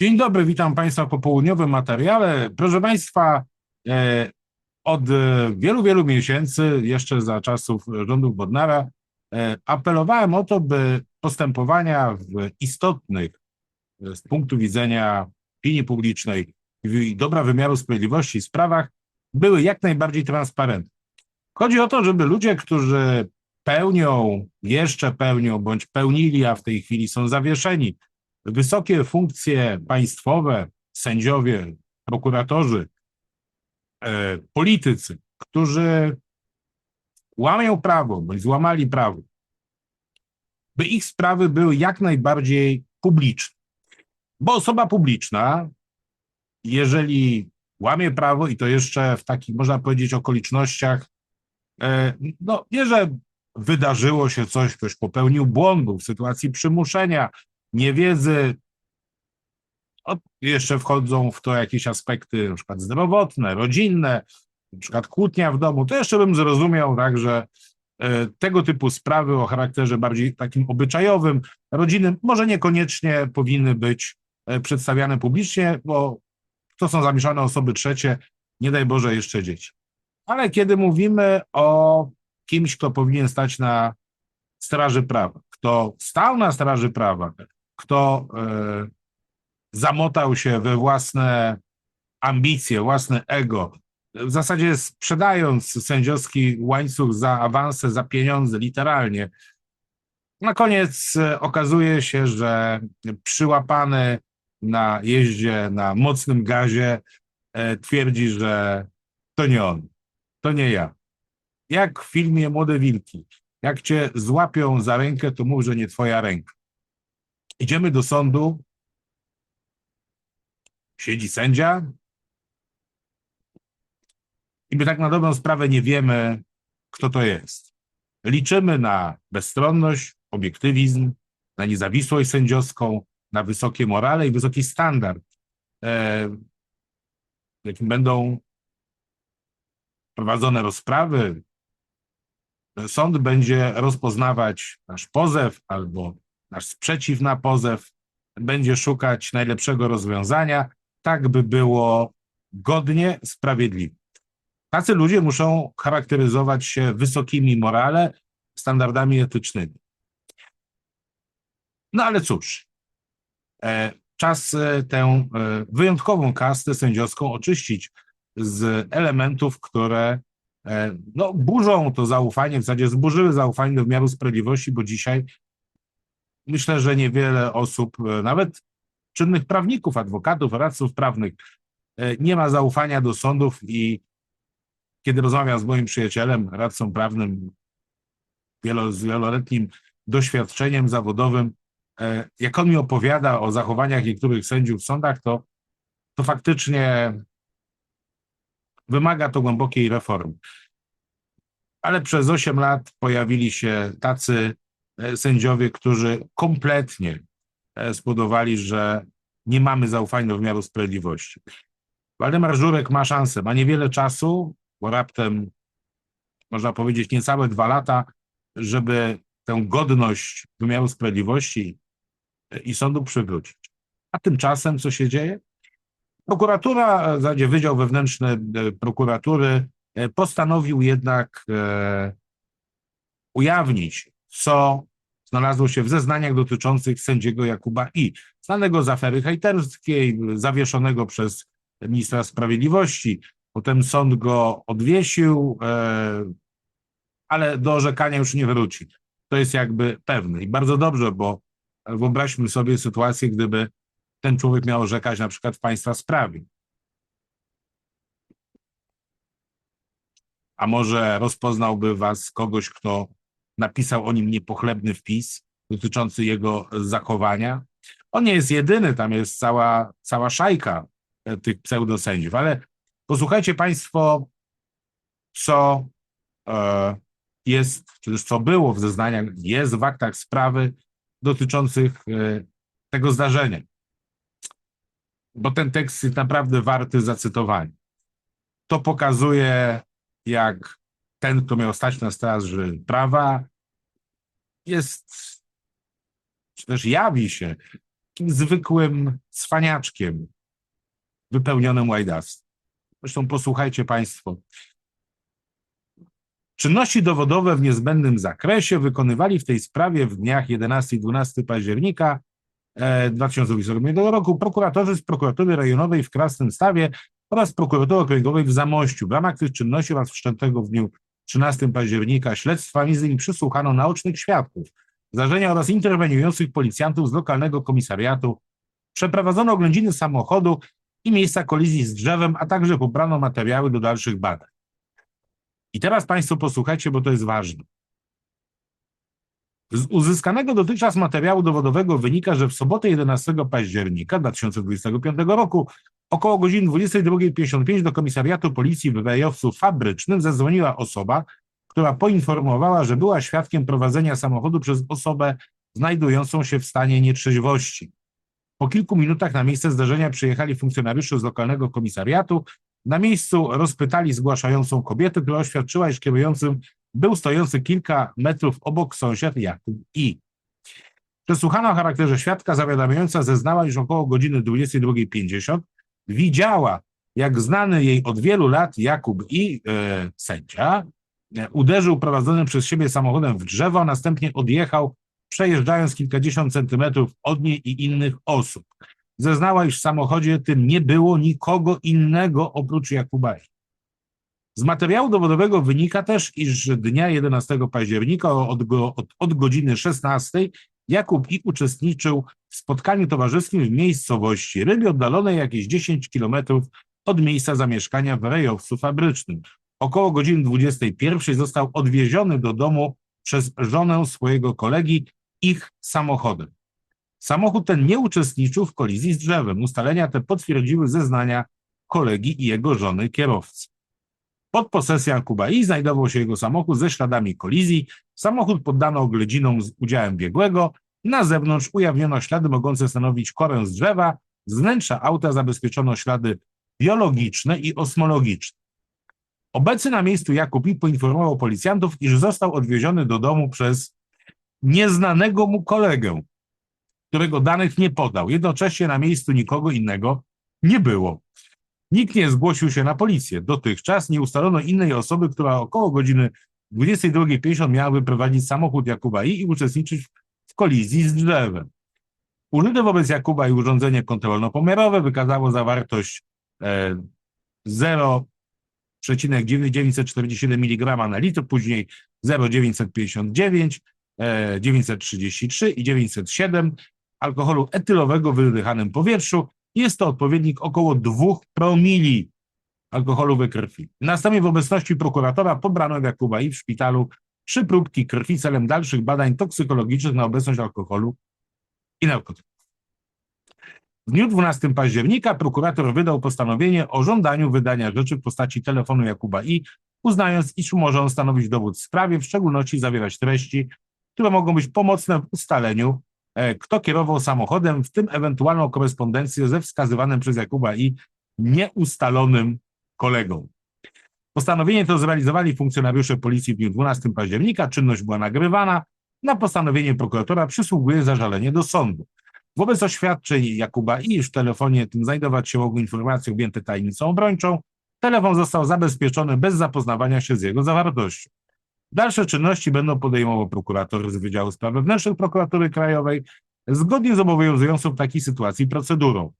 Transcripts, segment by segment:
Dzień dobry, witam Państwa po południowym materiale. Proszę Państwa, e, od e, wielu, wielu miesięcy, jeszcze za czasów rządów Bodnara, e, apelowałem o to, by postępowania w istotnych z punktu widzenia opinii publicznej i dobra wymiaru sprawiedliwości sprawach były jak najbardziej transparentne. Chodzi o to, żeby ludzie, którzy pełnią, jeszcze pełnią, bądź pełnili, a w tej chwili są zawieszeni wysokie funkcje państwowe, sędziowie, prokuratorzy, e, politycy, którzy łamią prawo bądź złamali prawo, by ich sprawy były jak najbardziej publiczne. Bo osoba publiczna, jeżeli łamie prawo i to jeszcze w takich, można powiedzieć, okolicznościach, e, no nie, że wydarzyło się coś, ktoś popełnił błądu w sytuacji przymuszenia, niewiedzy. O, jeszcze wchodzą w to jakieś aspekty, na przykład zdrowotne, rodzinne, na przykład kłótnia w domu. To jeszcze bym zrozumiał, tak, że e, tego typu sprawy o charakterze bardziej takim obyczajowym, rodzinnym, może niekoniecznie powinny być e, przedstawiane publicznie, bo to są zamieszane osoby trzecie, nie daj Boże jeszcze dzieci. Ale kiedy mówimy o kimś, kto powinien stać na straży prawa, kto stał na straży prawa, kto e, zamotał się we własne ambicje, własne ego, w zasadzie sprzedając sędziowski łańcuch za awanse, za pieniądze, literalnie. Na koniec e, okazuje się, że przyłapany na jeździe na mocnym gazie e, twierdzi, że to nie on, to nie ja. Jak w filmie Młode Wilki. Jak cię złapią za rękę, to mów, że nie twoja ręka. Idziemy do sądu, siedzi sędzia i my tak na dobrą sprawę nie wiemy, kto to jest. Liczymy na bezstronność, obiektywizm, na niezawisłość sędziowską, na wysokie morale i wysoki standard, e, jakim będą prowadzone rozprawy. Sąd będzie rozpoznawać nasz pozew albo nasz sprzeciw na pozew, będzie szukać najlepszego rozwiązania, tak by było godnie, sprawiedliwe. Tacy ludzie muszą charakteryzować się wysokimi morale, standardami etycznymi. No ale cóż, e, czas e, tę e, wyjątkową kastę sędziowską oczyścić z elementów, które no, burzą to zaufanie, w zasadzie zburzyły zaufanie do wymiaru sprawiedliwości, bo dzisiaj myślę, że niewiele osób, e, nawet czynnych prawników, adwokatów, radców prawnych, e, nie ma zaufania do sądów i kiedy rozmawiam z moim przyjacielem, radcą prawnym, wielo, z wieloletnim doświadczeniem zawodowym, e, jak on mi opowiada o zachowaniach niektórych sędziów w sądach, to, to faktycznie wymaga to głębokiej reformy. Ale przez 8 lat pojawili się tacy sędziowie, którzy kompletnie e, spowodowali, że nie mamy zaufania do wymiaru sprawiedliwości. Waldemar Żurek ma szansę, ma niewiele czasu, bo raptem, można powiedzieć, niecałe dwa lata, żeby tę godność wymiaru sprawiedliwości e, i sądu przywrócić. A tymczasem co się dzieje? Prokuratura, w zasadzie Wydział Wewnętrzny Prokuratury postanowił jednak ujawnić co znalazło się w zeznaniach dotyczących sędziego Jakuba I, znanego z afery hejterskiej, zawieszonego przez ministra sprawiedliwości. Potem sąd go odwiesił, e, ale do orzekania już nie wróci. To jest jakby pewne i bardzo dobrze, bo wyobraźmy sobie sytuację, gdyby ten człowiek miał orzekać na przykład w państwa sprawie. A może rozpoznałby was kogoś, kto napisał o nim niepochlebny wpis dotyczący jego zachowania. On nie jest jedyny, tam jest cała, cała szajka e, tych pseudosędziów, ale posłuchajcie Państwo, co e, jest, czy też co było w zeznaniach, jest w aktach sprawy dotyczących e, tego zdarzenia. Bo ten tekst jest naprawdę warty zacytowania. To pokazuje, jak ten, kto miał stać na straży prawa, jest, czy też jawi się takim zwykłym cwaniaczkiem wypełnionym łajdactwem. Zresztą posłuchajcie Państwo. Czynności dowodowe w niezbędnym zakresie wykonywali w tej sprawie w dniach 11 i 12 października e, 2022 roku prokuratorzy z prokuratury rejonowej w Krasnym Stawie oraz prokuratury okręgowej w Zamościu. W ramach tych czynności oraz wszczętego w dniu 13 października śledztwa między przysłuchano naocznych świadków zdarzenia oraz interweniujących policjantów z lokalnego komisariatu. Przeprowadzono oględziny samochodu i miejsca kolizji z drzewem, a także pobrano materiały do dalszych badań. I teraz Państwo posłuchajcie, bo to jest ważne. Z uzyskanego dotychczas materiału dowodowego wynika, że w sobotę 11 października 2025 roku około godziny 22.55 do komisariatu policji w Wejowcu Fabrycznym zadzwoniła osoba, która poinformowała, że była świadkiem prowadzenia samochodu przez osobę znajdującą się w stanie nietrzeźwości. Po kilku minutach na miejsce zdarzenia przyjechali funkcjonariusze z lokalnego komisariatu. Na miejscu rozpytali zgłaszającą kobietę, która oświadczyła, iż kierującym był stojący kilka metrów obok sąsiad Jakub I. Przesłuchana o charakterze świadka zawiadamiająca zeznała, iż około godziny 22.50 widziała, jak znany jej od wielu lat Jakub I, e, sędzia, e, uderzył prowadzonym przez siebie samochodem w drzewo, a następnie odjechał, przejeżdżając kilkadziesiąt centymetrów od niej i innych osób. Zeznała, iż w samochodzie tym nie było nikogo innego oprócz Jakuba. Z materiału dowodowego wynika też, iż dnia 11 października od, od, od godziny 16 Jakub I uczestniczył w spotkaniu towarzyskim w miejscowości Ryby, oddalonej jakieś 10 kilometrów od miejsca zamieszkania w rejowcu fabrycznym. Około godziny 21 został odwieziony do domu przez żonę swojego kolegi ich samochodem. Samochód ten nie uczestniczył w kolizji z drzewem. Ustalenia te potwierdziły zeznania kolegi i jego żony kierowcy. Pod posesją Jakuba I znajdował się jego samochód ze śladami kolizji. Samochód poddano oględzinom z udziałem biegłego. Na zewnątrz ujawniono ślady mogące stanowić korę z drzewa. Z wnętrza auta zabezpieczono ślady biologiczne i osmologiczne. Obecny na miejscu Jakub I poinformował policjantów, iż został odwieziony do domu przez nieznanego mu kolegę, którego danych nie podał. Jednocześnie na miejscu nikogo innego nie było. Nikt nie zgłosił się na policję. Dotychczas nie ustalono innej osoby, która około godziny 22.50 miałaby prowadzić samochód Jakuba I i uczestniczyć w kolizji z drzewem. Użyte wobec Jakuba i urządzenie kontrolno-pomiarowe wykazało zawartość e, 0,947 mg na litr, później 0,959, e, 933 i 907 alkoholu etylowego w wydychanym powietrzu. Jest to odpowiednik około 2 promili alkoholu we krwi. Następnie w obecności prokuratora pobrano Jakuba i w szpitalu trzy próbki krwi celem dalszych badań toksykologicznych na obecność alkoholu i narkotyków. W dniu 12 października prokurator wydał postanowienie o żądaniu wydania rzeczy w postaci telefonu Jakuba I, uznając, iż może on stanowić dowód w sprawie, w szczególności zawierać treści, które mogą być pomocne w ustaleniu, kto kierował samochodem, w tym ewentualną korespondencję ze wskazywanym przez Jakuba I nieustalonym kolegą. Postanowienie to zrealizowali funkcjonariusze policji w dniu 12 października. Czynność była nagrywana. Na postanowienie prokuratora przysługuje zażalenie do sądu. Wobec oświadczeń Jakuba I, w telefonie tym znajdować się mogły informacje objęte tajemnicą obrończą, telefon został zabezpieczony bez zapoznawania się z jego zawartością. Dalsze czynności będą podejmował prokurator z Wydziału Spraw Wewnętrznych Prokuratury Krajowej zgodnie z obowiązującą w takiej sytuacji procedurą.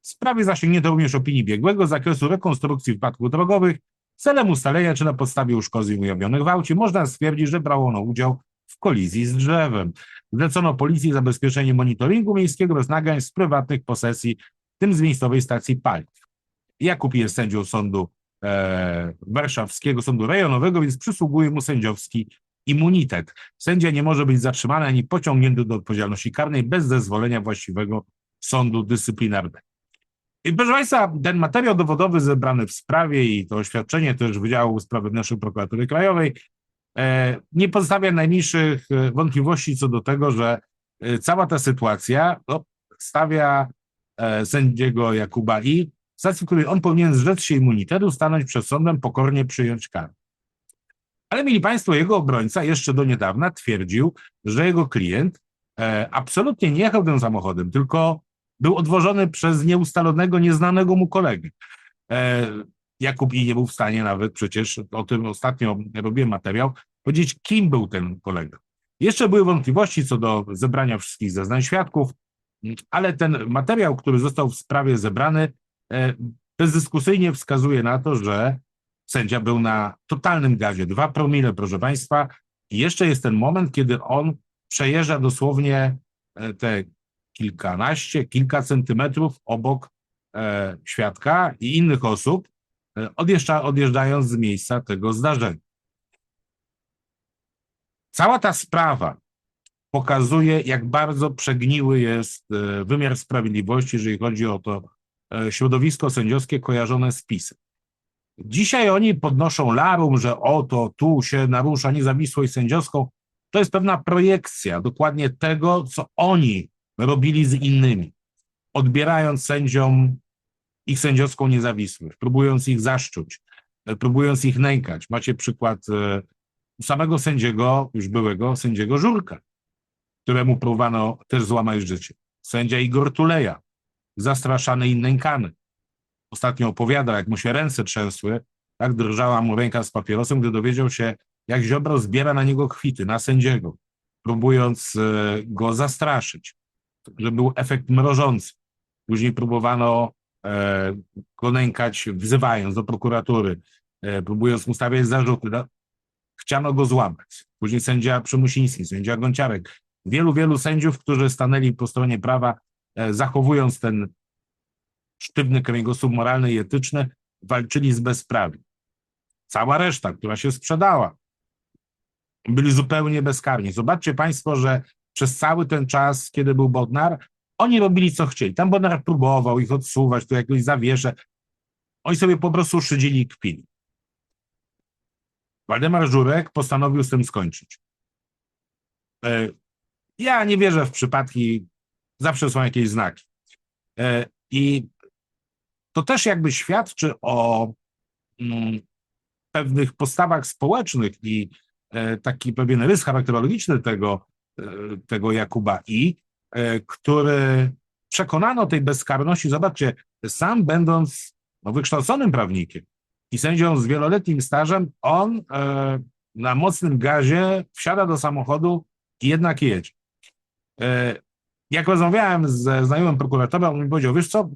W sprawie zasięgnięto również opinii biegłego z zakresu rekonstrukcji wypadków drogowych celem ustalenia, czy na podstawie uszkodzeń ujawnionych w aucie można stwierdzić, że brało ono udział w kolizji z drzewem. Zlecono policji zabezpieczenie monitoringu miejskiego oraz nagrań z prywatnych posesji, w tym z miejscowej stacji paliw. Jakub jest sędzią sądu warszawskiego, sądu rejonowego, więc przysługuje mu sędziowski immunitet. Sędzia nie może być zatrzymany ani pociągnięty do odpowiedzialności karnej bez zezwolenia właściwego sądu dyscyplinarnego. I proszę Państwa, ten materiał dowodowy zebrany w sprawie i to oświadczenie też Wydziału Spraw Wewnętrznych Prokuratury Krajowej e, nie pozostawia najmniejszych e, wątpliwości co do tego, że e, cała ta sytuacja no, stawia e, sędziego Jakuba I sytuacji, w której on powinien zrzec się immunitetu, stanąć przed sądem, pokornie przyjąć karę. Ale mieli Państwo, jego obrońca jeszcze do niedawna twierdził, że jego klient e, absolutnie nie jechał tym samochodem, tylko był odwożony przez nieustalonego, nieznanego mu kolegę. E, Jakub I nie był w stanie nawet, przecież o tym ostatnio robiłem materiał, powiedzieć, kim był ten kolega. Jeszcze były wątpliwości co do zebrania wszystkich zeznań świadków, ale ten materiał, który został w sprawie zebrany, bezdyskusyjnie wskazuje na to, że sędzia był na totalnym gazie. Dwa promile, proszę Państwa. I jeszcze jest ten moment, kiedy on przejeżdża dosłownie e, te kilkanaście, kilka centymetrów obok e, świadka i innych osób, e, odjeżdża, odjeżdżając z miejsca tego zdarzenia. Cała ta sprawa pokazuje, jak bardzo przegniły jest e, wymiar sprawiedliwości, jeżeli chodzi o to e, środowisko sędziowskie kojarzone z PiSem. Dzisiaj oni podnoszą larum, że oto tu się narusza niezawisłość sędziowską. To jest pewna projekcja dokładnie tego, co oni robili z innymi, odbierając sędziom ich sędziowską niezawisłość, próbując ich zaszczuć, e, próbując ich nękać. Macie przykład e, samego sędziego, już byłego sędziego Żurka, któremu próbowano też złamać życie. Sędzia Igor Tuleja, zastraszany i nękany. Ostatnio opowiadał, jak mu się ręce trzęsły, tak drżała mu ręka z papierosem, gdy dowiedział się, jak Ziobro zbiera na niego kwity, na sędziego, próbując e, go zastraszyć, że był efekt mrożący. Później próbowano e, go nękać, wzywając do prokuratury, e, próbując mu stawiać zarzuty. No, chciano go złamać. Później sędzia Przymusiński, sędzia Gonciarek, wielu, wielu sędziów, którzy stanęli po stronie prawa, zachowując ten sztywny kręgosłup moralny i etyczny, walczyli z bezprawiem. Cała reszta, która się sprzedała, byli zupełnie bezkarni. Zobaczcie Państwo, że przez cały ten czas, kiedy był Bodnar, oni robili co chcieli. Tam Bodnar próbował ich odsuwać, tu jakoś zawieszę. Oni sobie po prostu szydzili i kpili. Waldemar Żurek postanowił z tym skończyć. E, ja nie wierzę w przypadki, zawsze są jakieś znaki. E, I to też jakby świadczy o mm, pewnych postawach społecznych i e, taki pewien rys charakterologiczny tego, tego Jakuba I, który przekonano tej bezkarności. Zobaczcie, sam będąc no, wykształconym prawnikiem, i sędzią z wieloletnim stażem, on e, na mocnym gazie wsiada do samochodu i jednak jedzie. Jak rozmawiałem ze znajomym prokuratorem, on mi powiedział, wiesz co,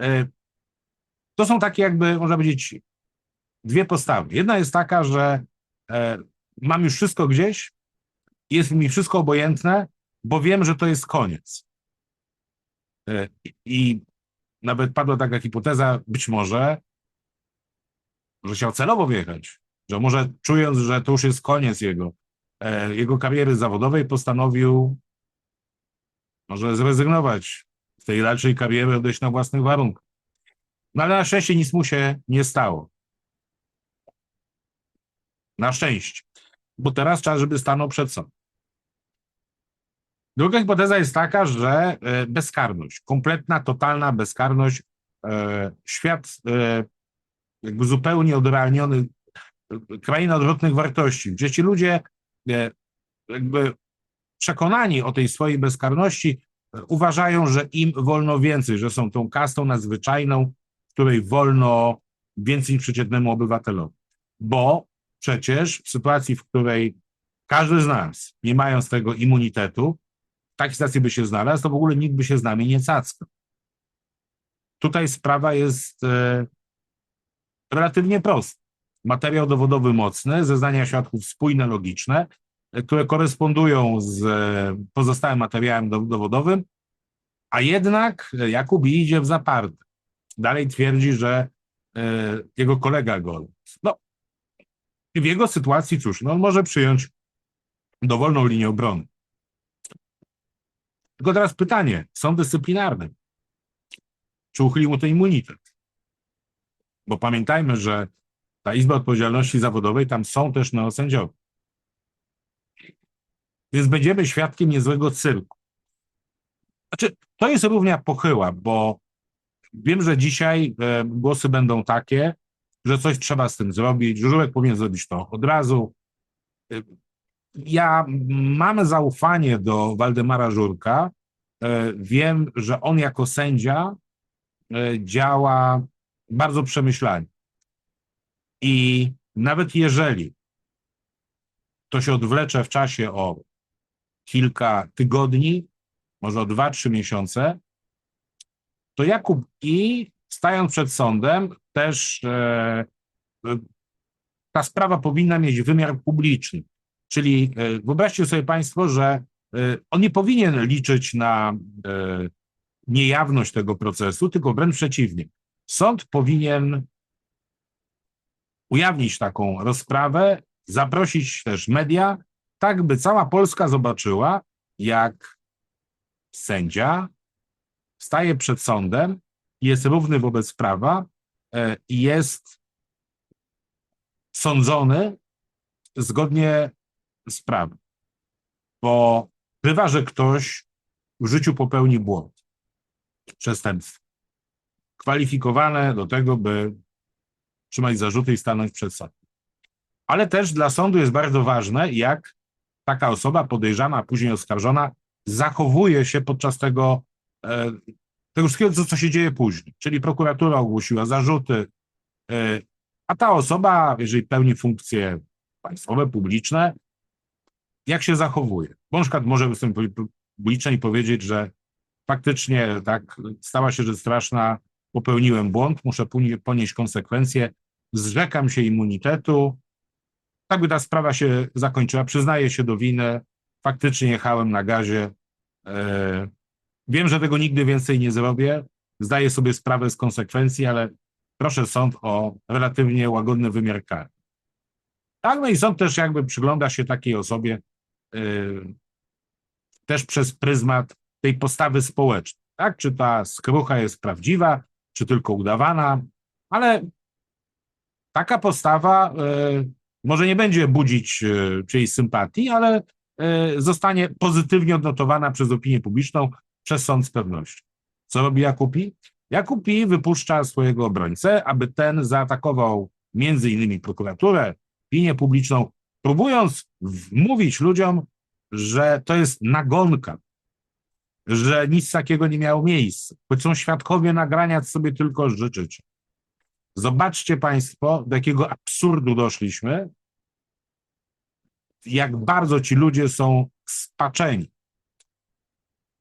e, to są takie jakby, można powiedzieć, dwie postawy. Jedna jest taka, że e, mam już wszystko gdzieś, jest mi wszystko obojętne, bo wiem, że to jest koniec. E, I nawet padła taka hipoteza, być może że chciał celowo wjechać, że może czując, że to już jest koniec jego, jego kariery zawodowej, postanowił może zrezygnować z tej dalszej kariery, odejść na własnych warunkach. No ale na szczęście nic mu się nie stało. Na szczęście. Bo teraz czas, żeby stanął przed sobą. Druga hipoteza jest taka, że e, bezkarność, kompletna, totalna bezkarność, e, świat jakby zupełnie odrealniony, kraina odwrotnych wartości, gdzie ci ludzie e, jakby przekonani o tej swojej bezkarności e, uważają, że im wolno więcej, że są tą kastą nadzwyczajną, której wolno więcej przeciętnemu obywatelowi. Bo przecież w sytuacji, w której każdy z nas, nie mając tego immunitetu, w takiej sytuacji by się znalazł, to w ogóle nikt by się z nami nie cackał. Tutaj sprawa jest e, relatywnie prosty. Materiał dowodowy mocny, zeznania świadków spójne, logiczne, które korespondują z e, pozostałym materiałem dowodowym, a jednak Jakub idzie w zaparte. Dalej twierdzi, że e, jego kolega go. No, w jego sytuacji, cóż, no on może przyjąć dowolną linię obrony. Tylko teraz pytanie, sąd dyscyplinarny, czy uchylił mu ten immunitet? Bo pamiętajmy, że ta Izba Odpowiedzialności Zawodowej, tam są też neosędziowie. Więc będziemy świadkiem niezłego cyrku. Znaczy, to jest równia pochyła, bo wiem, że dzisiaj e, głosy będą takie, że coś trzeba z tym zrobić, Żurek powinien zrobić to od razu. E, ja mam zaufanie do Waldemara Żurka. E, Wiem, że on jako sędzia e, działa bardzo przemyślanie. I nawet jeżeli to się odwlecze w czasie o kilka tygodni, może o dwa, trzy miesiące, to Jakub I, stając przed sądem, też e, e, ta sprawa powinna mieć wymiar publiczny. Czyli e, wyobraźcie sobie Państwo, że e, on nie powinien liczyć na e, niejawność tego procesu, tylko wręcz przeciwnie. Sąd powinien ujawnić taką rozprawę, zaprosić też media, tak by cała Polska zobaczyła, jak sędzia staje przed sądem, jest równy wobec prawa e, i jest sądzony zgodnie z prawem. Bo bywa, że ktoś w życiu popełni błąd, przestępstwo, kwalifikowane do tego, by trzymać zarzuty i stanąć przed sądem. Ale też dla sądu jest bardzo ważne, jak taka osoba podejrzana, a później oskarżona zachowuje się podczas tego, e, tego wszystkiego, co, co się dzieje później. Czyli prokuratura ogłosiła zarzuty, e, a ta osoba, jeżeli pełni funkcje państwowe, publiczne, jak się zachowuje? Bo na przykład może wystąpić publicznie i powiedzieć, że faktycznie tak stała się rzecz straszna, popełniłem błąd, muszę poni- ponieść konsekwencje, zrzekam się immunitetu, tak by ta sprawa się zakończyła, przyznaję się do winy, faktycznie jechałem na gazie, e, wiem, że tego nigdy więcej nie zrobię, zdaję sobie sprawę z konsekwencji, ale proszę sąd o relatywnie łagodny wymiar kary. Tak, no i sąd też jakby przygląda się takiej osobie e, też przez pryzmat tej postawy społecznej, tak? Czy ta skrucha jest prawdziwa, czy tylko udawana, ale taka postawa e, może nie będzie budzić e, czyjejś sympatii, ale e, zostanie pozytywnie odnotowana przez opinię publiczną, przez sąd z pewnością. Co robi Jakupi? Jakupi wypuszcza swojego obrońcę, aby ten zaatakował między innymi prokuraturę, opinię publiczną, próbując wmówić ludziom, że to jest nagonka, że nic takiego nie miało miejsca, choć są świadkowie nagrania, sobie tylko życzycie. Zobaczcie Państwo, do jakiego absurdu doszliśmy, jak bardzo ci ludzie są spaczeni.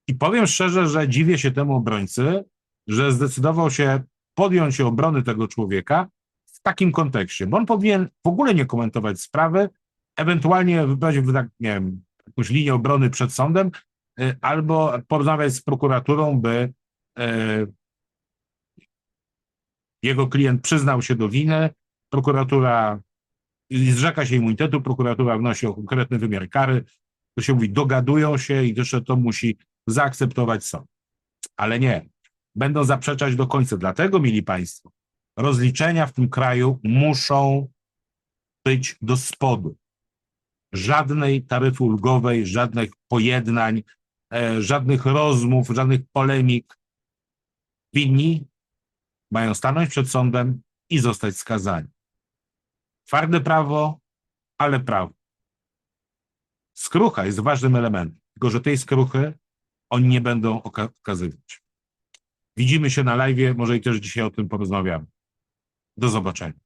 I powiem szczerze, że dziwię się temu obrońcy, że zdecydował się podjąć się obrony tego człowieka w takim kontekście, bo on powinien w ogóle nie komentować sprawy, ewentualnie wybrać, nie wiem, jakąś linię obrony przed sądem, y, albo porozmawiać z prokuraturą, by y, jego klient przyznał się do winy, prokuratura zrzeka się immunitetu, prokuratura wnosi o konkretny wymiar kary, to się mówi, dogadują się i jeszcze to musi zaakceptować sąd. Ale nie, będą zaprzeczać do końca. Dlatego, mili Państwo, rozliczenia w tym kraju muszą być do spodu. Żadnej taryfy ulgowej, żadnych pojednań, e, żadnych rozmów, żadnych polemik. Winni mają stanąć przed sądem i zostać skazani. Twarde prawo, ale prawo. Skrucha jest ważnym elementem, tylko że tej skruchy oni nie będą oka- okazywać. Widzimy się na live, może i też dzisiaj o tym porozmawiamy. Do zobaczenia.